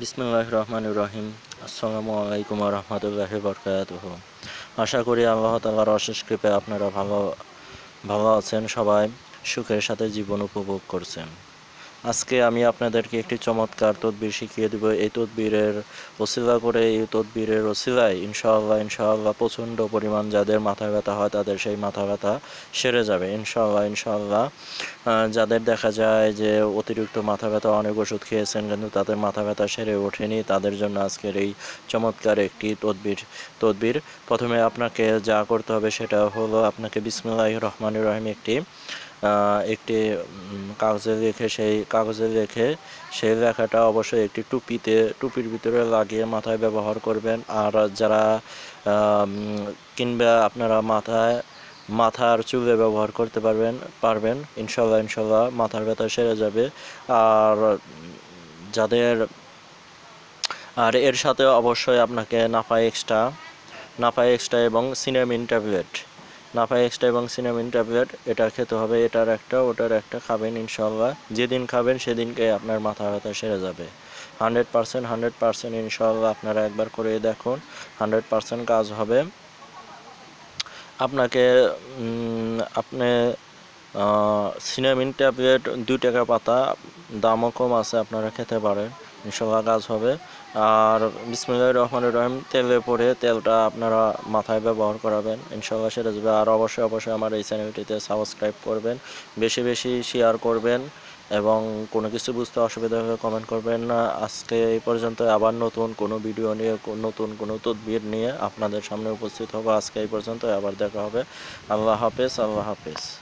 বিসমুল্লাহ রহমান রহিম আসসালামু আলাইকুম রহমতুল্লাহ বরকাত আশা করি আল্লাহ তালার অশেষ কৃপে আপনারা ভালো ভালো আছেন সবাই। সুখের সাথে জীবন উপভোগ করছেন। আজকে আমি আপনাদেরকে একটি চমৎকার তদবির শিখিয়ে দেব। এই তদবিরের ওসিলা করে এই তদবিরের ওসিলায় ইনশাআল্লাহ ইনশাআল্লাহ প্রচণ্ড পরিমাণ যাদের মাথা ব্যথা হয় তাদের সেই মাথা ব্যথা সেরে যাবে। ইনশাআল্লাহ ইনশাআল্লাহ যাদের দেখা যায় যে অতিরিক্ত মাথা ব্যথা, অনেক ওষুধ খেয়েছেন কিন্তু তাদের মাথা ব্যথা সেরে ওঠেনি, তাদের জন্য আজকের এই চমৎকার একটি তদবির। তদবির, প্রথমে আপনাকে যা করতে হবে সেটা হলো আপনাকে বিসমুল্লাহ রহমান রহিম একটি একটি কাগজে রেখে সেই কাগজে রেখে সেই লেখাটা অবশ্যই একটি টুপিতে, টুপির ভিতরে লাগিয়ে মাথায় ব্যবহার করবেন। আর যারা কিংবা আপনারা মাথায়, মাথার চুলে ব্যবহার করতে পারবেন পারবেন, ইনশাল্লাহ ইনশাল্লাহ মাথার ব্যথা সেরে যাবে। আর যাদের, আর এর সাথে অবশ্যই আপনাকে নাফা এক্সট্রা নাফা এক্সট্রা এবং সিনামিন ট্যাবলেট নাফা এক্সট্রা এবং সিনামিন ট্যাবলেট, এটা খেতে হবে, এটার একটা, ওটার একটা খাবেন ইনশাল্লাহ যেদিন খাবেন সেদিনকে আপনার মাথা ব্যথা সেরে যাবে। হান্ড্রেড পার্সেন্ট হান্ড্রেড পার্সেন্ট ইনশাল্লাহ আপনারা একবার করে দেখুন, হান্ড্রেড পার্সেন্ট কাজ হবে। আপনাকে আপনি সিনামিন ট্যাবলেট, দুই টাকা পাতা দামও কম আছে, আপনারা খেতে পারেন। ইনশাল্লাহ কাজ হবে। আর বিসমুল্লাহ রহমান রহিম, তেলে পরে তেলটা আপনারা মাথায় ব্যবহার করাবেন। ইনশাল্লাহ সেটা যাবে আর অবশ্যই অবশ্যই আমার এই চ্যানেলটিতে সাবস্ক্রাইব করবেন, বেশি বেশি শেয়ার করবেন এবং কোনো কিছু বুঝতে অসুবিধা হলে কমেন্ট করবেন না। আজকে এই পর্যন্ত আবার নতুন কোনো ভিডিও নিয়ে, নতুন কোনো তদবির নিয়ে আপনাদের সামনে উপস্থিত হব। আজকে এই পর্যন্ত আবার দেখা হবে। আল্লাহ হাফেজ আল্লাহ হাফেজ।